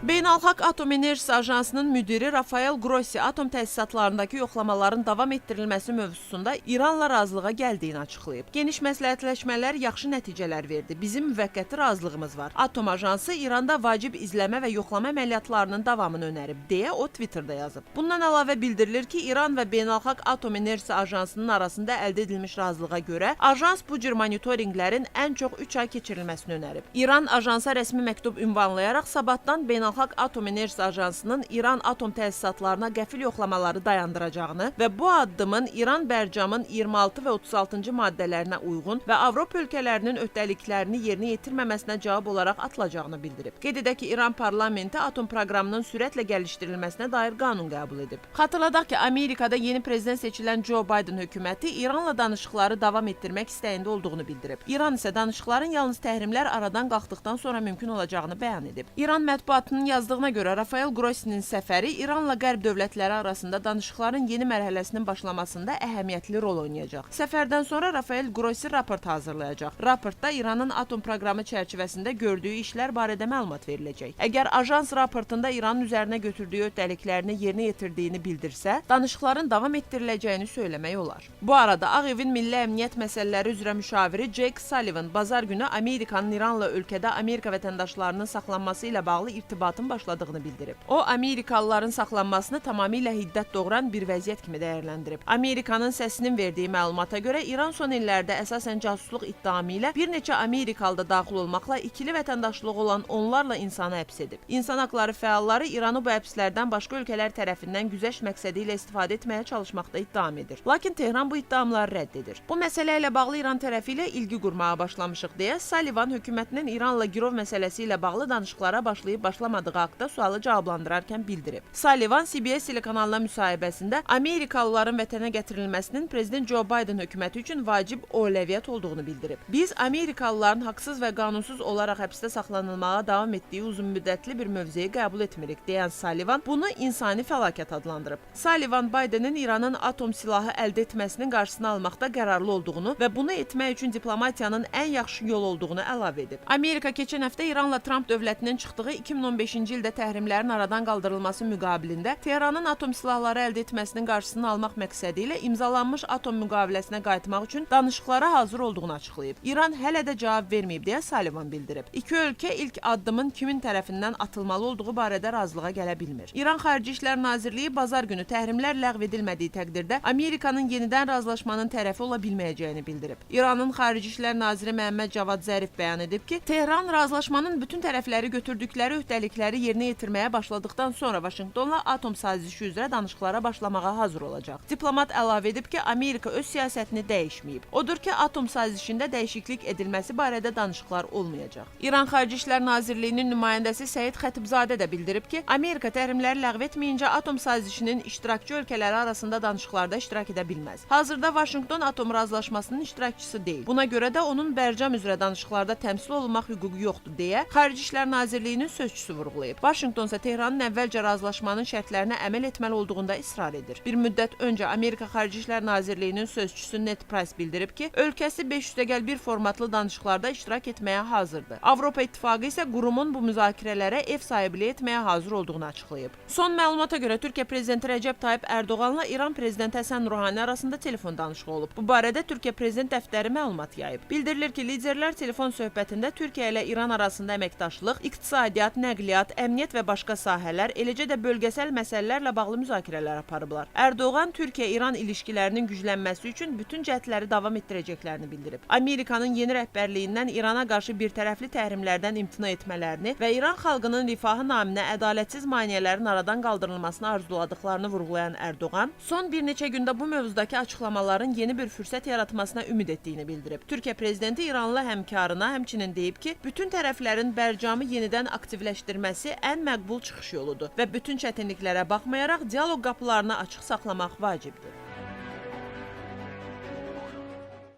Beynəlxalq Atom Enerjisi Ajansının müdiri Rafael Grossi atom təsisatlarındakı yoxlamaların davam etdirilməsi mövzusunda İranla razılığa gəldiyini açıqlayıb. Geniş məsləhətləşmələr yaxşı nəticələr verdi. Bizim müvəqqəti razılığımız var. Atom Ajansı İranda vacib izləmə və yoxlama əməliyyatlarının davamını önərib, deyə o Twitterdə yazıb. Bundan əlavə bildirilir ki, İran və Beynəlxalq Atom Enerjisi Ajansının arasında əldə edilmiş razılığa görə ajans bu cür monitorinqlərin ən çox 3 ay keçirilməsini önərib. İran ajansa rəsmi məktub ünvanlayaraq sabahdan Beynəlxalq Atom Enerjisi Ajansının İran atom təsisatlarına qəfil yoxlamaları dayandıracağını və bu addımın İran bərcamın 26 və 36-cı maddələrinə uyğun və Avropa ölkələrinin öhdəliklərini yerinə yetirməməsinə cavab olaraq atılacağını bildirib. Qeyd edək ki, İran parlamenti atom proqramının sürətlə gəlişdirilməsinə dair qanun qəbul edib. Xatırladaq ki, Amerikada yeni prezident seçilən Joe Biden hökuməti İranla danışıqları davam etdirmək istəyində olduğunu bildirib. İran isə danışıqların yalnız təhrimlər aradan qalxdıqdan sonra mümkün olacağını bəyan edib. İran mətbuatının yazdığına görə Rafael Grossinin səfəri İranla Qərb dövlətləri arasında danışıqların yeni mərhələsinin başlamasında əhəmiyyətli rol oynayacaq. Səfərdən sonra Rafael Grossi raport hazırlayacaq. Raportda İranın atom proqramı çərçivəsində gördüyü işlər barədə məlumat veriləcək. Əgər ajans raportunda İranın üzərinə götürdüyü öhdəliklərini yerinə yetirdiyini bildirsə, danışıqların davam etdiriləcəyini söyləmək olar. Bu arada Ağ Evin Milli Əmniyyət məsələləri üzrə müşaviri Jake Sullivan bazar günü Amerikanın İranla ölkədə Amerika vətəndaşlarının saxlanması ilə bağlı irtibatın başladığını bildirib. O, Amerikalıların saxlanmasını tamamilə hiddət doğuran bir vəziyyət kimi dəyərləndirib. Amerikanın səsinin verdiyi məlumata görə İran son illərdə əsasən casusluq ittihamı ilə bir neçə Amerikalı da daxil olmaqla ikili vətəndaşlığı olan onlarla insanı həbs edib. İnsan haqları fəalları İranı bu həbslərdən başqa ölkələr tərəfindən güzəşt məqsədi ilə istifadə etməyə çalışmaqda ittiham edir. Lakin Tehran bu iddiaları rədd edir. Bu məsələ ilə bağlı İran tərəfi ilə ilgi qurmağa başlamışıq deyə Sullivan hökumətinin İranla girov məsələsi ilə bağlı danışıqlara başlayıb başlamadığı haqqında sualı cavablandırarkən bildirib. Sullivan CBS telekanalına müsahibəsində Amerikalıların vətənə gətirilməsinin prezident Joe Biden hökuməti üçün vacib övləviyyət olduğunu bildirib. Biz Amerikalıların haqsız və qanunsuz olaraq həbsdə saxlanılmağa davam etdiyi uzunmüddətli bir mövzeyi qəbul etmirik deyən Sullivan bunu insani fəlakət adlandırıb. Sullivan Bidenin İranın atom silahı əldə etməsinin qarşısını almaqda qərarlı olduğunu və bunu etmək üçün diplomatiyanın ən yaxşı yol olduğunu əlavə edib. Amerika keçən həftə İranla Tramp dövlətinin çıxdığı 2015-ci ildə təhrimlərin aradan qaldırılması müqabilində Tehranın atom silahları əldə etməsinin qarşısını almaq məqsədi ilə imzalanmış atom müqaviləsinə qayıtmaq üçün danışıqlara hazır olduğunu açıqlayıb. İran hələ də cavab verməyib deyə Sullivan bildirib. İki ölkə ilk addımın kimin tərəfindən atılmalı olduğu barədə razılığa gələ bilmir. İran Xarici İşlər Nazirliyi bazar günü təhrimlər ləğv edilmədiyi təqdirdə Amerikanın yenidən razılaşmanın tərəfi ola bilməyəcəyini bildirib. İranın Xarici İşlər Naziri Məhəmməd Cavad Zərif bəyan edib ki, Tehran razılaşmanın bütün tərəfləri götürdükləri öhdəlikləri yerinə yetirməyə başladıqdan sonra Vaşinqtonla atom sazişi üzrə danışıqlara başlamağa hazır olacaq. Diplomat əlavə edib ki, Amerika öz siyasətini dəyişməyib. Odur ki, atom sazişində dəyişiklik edilməsi barədə danışıqlar olmayacaq. İran Xarici İşlər Nazirliyinin nümayəndəsi Səid Xətibzadə də bildirib ki, Amerika təhrimləri ləğv etməyincə atom sazişinin iştirakçı ölkələri arasında danışıqlarda iştirak edə bilməz. Hazırda Vaşinqton atom razılaşmasının iştirakçısı deyil. Buna görə də onun bərcam üzrə danışıqlarda təmsil olunmaq hüququ yoxdur deyə Xarici İşlər Nazirliyinin sözçüsü vurğulayıb. Vaşinqton isə Tehranın əvvəlcə razılaşmanın şərtlərinə əməl etməli olduğunda israr edir. Bir müddət öncə Amerika Xarici İşlər Nazirliyinin sözçüsü Ned Price bildirib ki, ölkəsi 500 formatlı danışıqlarda iştirak etməyə hazırdır. Avropa İttifaqı isə qurumun bu müzakirələrə ev sahibliyi etməyə hazır olduğunu açıqlayıb. Son məlumata görə Türkiyə prezidenti Rəcəb Tayyip Ərdoğanla İran prezidenti Həsən Ruhani arasında telefon danışığı olub. Bu barədə Türkiyə prezident dəftəri məlumat yayıb. Bildirilir ki, liderlər telefon söhbətində Türkiyə ilə İran arasında əməkdaşlıq, iqtisadiyyat, nəqliyyat, əmniyyət və başqa sahələr, eləcə də bölgəsəl məsələlərlə bağlı müzakirələr aparıblar. Ərdoğan Türkiyə-İran ilişkilərinin güclənməsi üçün bütün cəhdləri davam etdirəcəklərini bildirib. Amerikanın yeni rəhbərliyindən İrana qarşı birtərəfli təhrimlərdən imtina etmələrini və İran xalqının rifahı naminə ədalətsiz maneələrin aradan qaldırılmasını arzuladıklarını vurğulayan Ərdoğan, son bir neçə gündə bu mövzudakı açıqlamaların yeni bir fürsət yaratmasına ümid etdiyini bildirib. Türkiyə prezidenti İranlı həmkarına həmçinin deyib ki, bütün tərəflərin bərcamı yenidən aktivləşdirməsi ən məqbul çıxış yoludur və bütün çətinliklərə baxmayaraq dialoq qapılarını açıq saxlamaq vacibdir.